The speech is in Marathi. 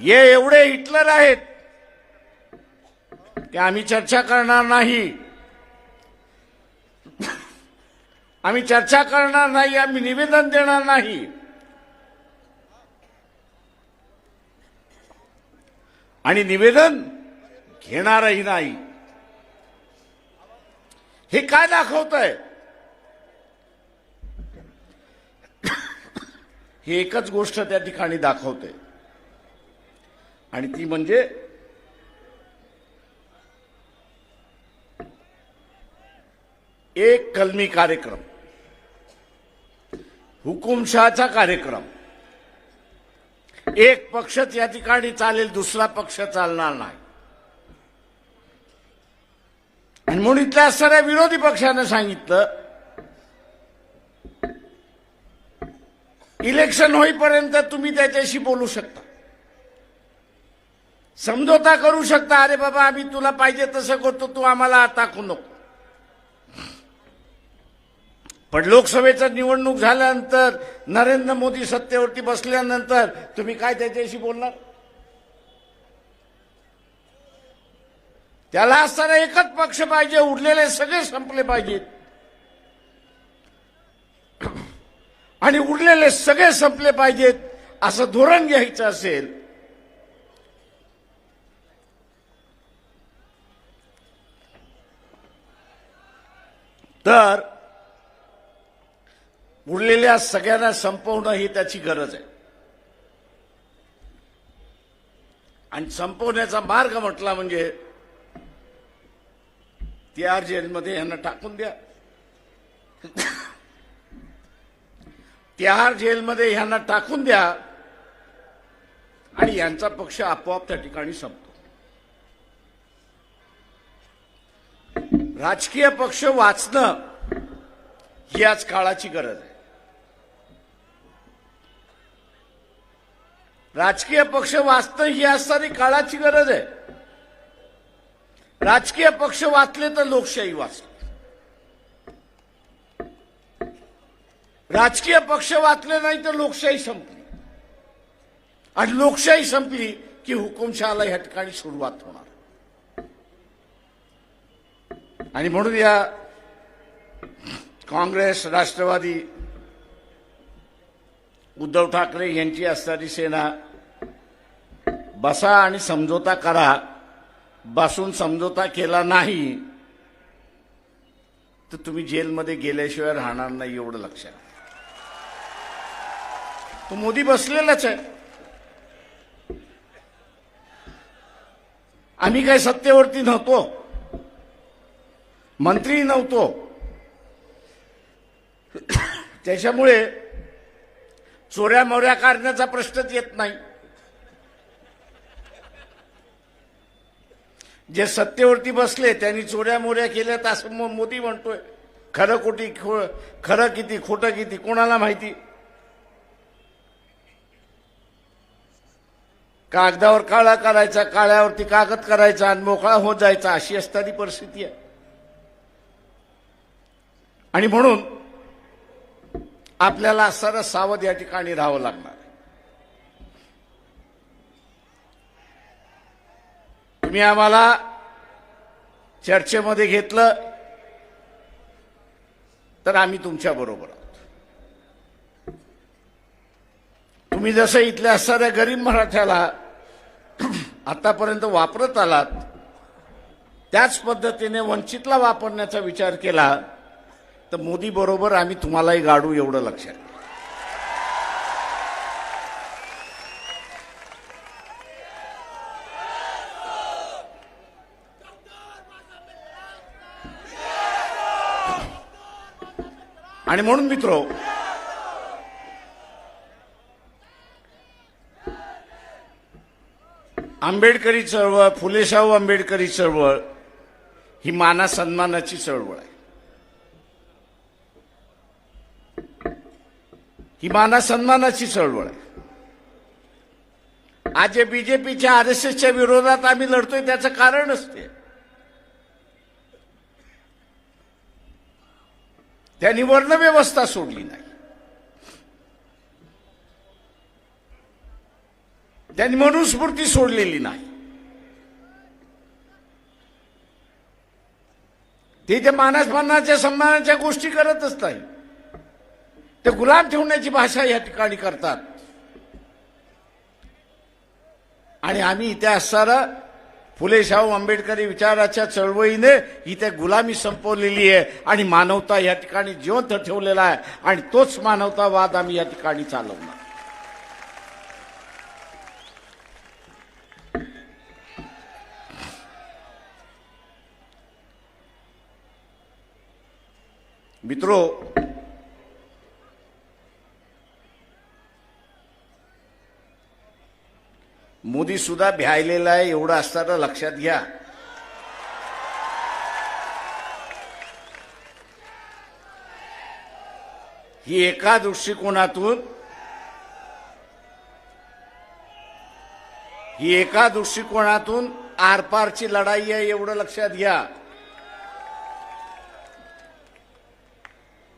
ये एवढे हिटलर आहेत ते आम्ही चर्चा करणार नाही. आम्ही चर्चा करणार नाही आम्ही निवेदन देणार नाही. आणि निवेदन घेणारही नाही. हे काय दाखवत आहे ही एकच गोष्ट त्या ठिकाणी दाखवते आणि ती म्हणजे एक कलमी कार्यक्रम. हुकुमशहाचा कार्यक्रम. एक पक्षच या ठिकाणी चालेल दुसरा पक्ष चालणार नाही. आणि म्हणून इथल्या असणाऱ्या विरोधी पक्षानं सांगितलं इलेक्शन होईपर्यंत तुम्ही त्याच्याशी बोलू शकता. समझोता करू शकता. अरे बाबा आम्ही तुला पाहिजे तसं करतो तू आम्हाला टाकू नको. पण लोकसभेचं निवडणूक झाल्यानंतर नरेंद्र मोदी सत्तेवरती बसल्यानंतर तुम्ही काय त्याच्याशी बोलणार? त्याला असताना एकच पक्ष पाहिजे उरलेले सगळे संपले पाहिजेत. आणि उरलेले सगळे संपले पाहिजेत असं धोरण घ्यायचं असेल तर उरलेल्या सगळ्यांना संपवणं ही त्याची गरज आहे. आणि संपवण्याचा मार्ग म्हटला म्हणजे तिहार जेलमध्ये यांना टाकून द्या. तिहार जेलमध्ये ह्यांना टाकून द्या. आणि यांचा पक्ष आपोआप त्या ठिकाणी संप राजकीय पक्ष वाचणं ही आज काळाची गरज आहे. राजकीय पक्ष वाचणं ही आज सारी काळाची गरज आहे. राजकीय पक्ष वाचले तर लोकशाही वाचली. राजकीय पक्ष वाचले नाही तर लोकशाही संपली. आणि लोकशाही संपली की हुकुमशहाला या ठिकाणी सुरुवात होणार. आणि म्हणून या काँग्रेस राष्ट्रवादी उद्धव ठाकरे यांची असणारी सेना बसा आणि समझोता करा. बसून समझोता केला नाही तर तुम्ही जेलमध्ये गेल्याशिवाय राहणार नाही एवढं लक्षात. तो मोदी बसलेलाच आहे. आम्ही काही सत्तेवरती नव्हतो. मंत्री नव्हतो. त्याच्यामुळे चोऱ्या मोऱ्या काढण्याचा प्रश्नच येत नाही. जे सत्तेवरती बसले त्यांनी चोऱ्या मोऱ्या केल्या तर असं मोदी म्हणतोय. खरं कोटी खो- खरं किती खोटं किती कोणाला माहिती? कागदावर काळा करायचा काळ्यावरती कागद करायचा आणि मोकळा होत जायचा अशी असणारी परिस्थिती आहे. आणि म्हणून आपल्याला सरस सावध या ठिकाणी राहावं लागणार. तुम्ही आम्हाला चर्चेमध्ये घेतलं तर आम्ही तुमच्या बरोबर आहोत. तुम्ही जसं इथल्या साऱ्या गरीब मराठ्याला आतापर्यंत वापरत आलात त्याच पद्धतीने वंचितला वापरण्याचा विचार केला तर मोदी बरोबर आम्ही तुम्हालाही गाडू एवढं लक्षात. आणि म्हणून मित्र आंबेडकरी चळवळ फुलेशाहू आंबेडकरी चळवळ ही माना सन्मानाची चळवळ आहे. ही माना सन्मानाची चळवळ आहे. आज जे बीजेपीच्या आर एस एसच्या विरोधात आम्ही लढतोय त्याचं कारण असते. त्यांनी वर्णव्यवस्था सोडली नाही. त्यांनी मनुस्मृती सोडलेली नाही. ते त्या मानस मनाच्या सन्मानाच्या गोष्टी करतच नाही. ते गुलाम ठेवण्याची भाषा या ठिकाणी करतात. आणि आम्ही इथे असणारा फुले शाहू आंबेडकरी विचाराच्या चळवळीने इथे गुलामी संपवलेली आहे आणि मानवता या ठिकाणी जिवंत ठेवलेला आहे आणि तोच मानवतावाद आम्ही या ठिकाणी चालवणार. मित्रो मोदी सुद्धा भ्यायलेला आहे एवढं असताना लक्षात घ्या. ही एका दृष्टिकोनातून ही एका दृष्टिकोनातून आरपारची लढाई आहे एवढं लक्षात घ्या.